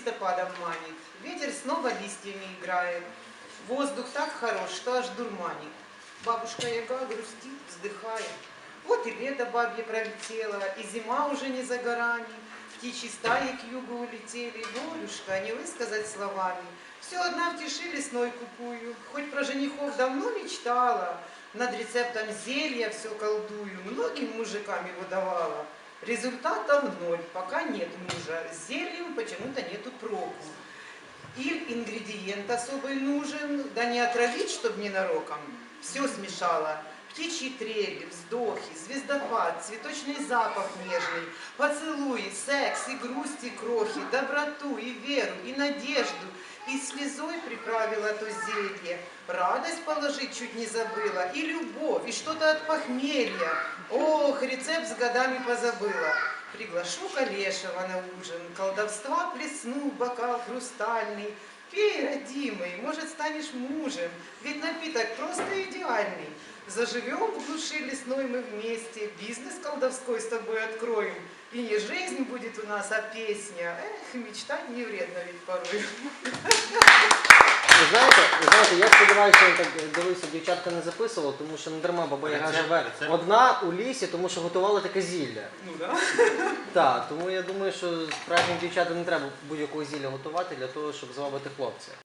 листопадом манит. Ветер снова листьями играет. Воздух так хорош, что аж дурманит. Бабушка Яга грустит, вздыхает. Вот и лето бабье пролетело, и зима уже не за горами. Птичьи стаи к югу улетели, Борюшка, не высказать словами. Все одна в тиши лесной кукую, хоть про женихов давно мечтала. Над рецептом зелья все колдую, многим мужикам его давала. Результатов ноль, пока нет мужа, с зельем почему-то нету проку. Или ингредиент особый нужен, да не отравить, чтобы ненароком. Все смешала. Птичьи трели, вздохи, звездопад, цветочный запах нежный, поцелуи, секс и грусть и крохи, доброту и веру и надежду. И слезой приправила то зелье, радость положить чуть не забыла, и любовь, и что-то от похмелья. Ох, рецепт с годами позабыла. Приглашу Калешева на ужин, колдовства плесну бокал хрустальный. Пей, родимый, может, станешь мужем, ведь напиток просто идеальный. Заживем в глуши лесной мы вместе, бизнес колдовской с тобой откроем. И не жизнь будет у нас, а песня. Эх, мечтать не вредно ведь порой. Ви знаєте, ви знаєте, я сподіваюся, що так дивився, дівчатка не записувала, тому що не дарма баба Яга Рецепт, живе рецепт. одна у лісі, тому що готувала таке зілля. Ну да. Так, тому я думаю, що справжнім дівчатам не треба будь-якого зілля готувати для того, щоб звабити хлопця.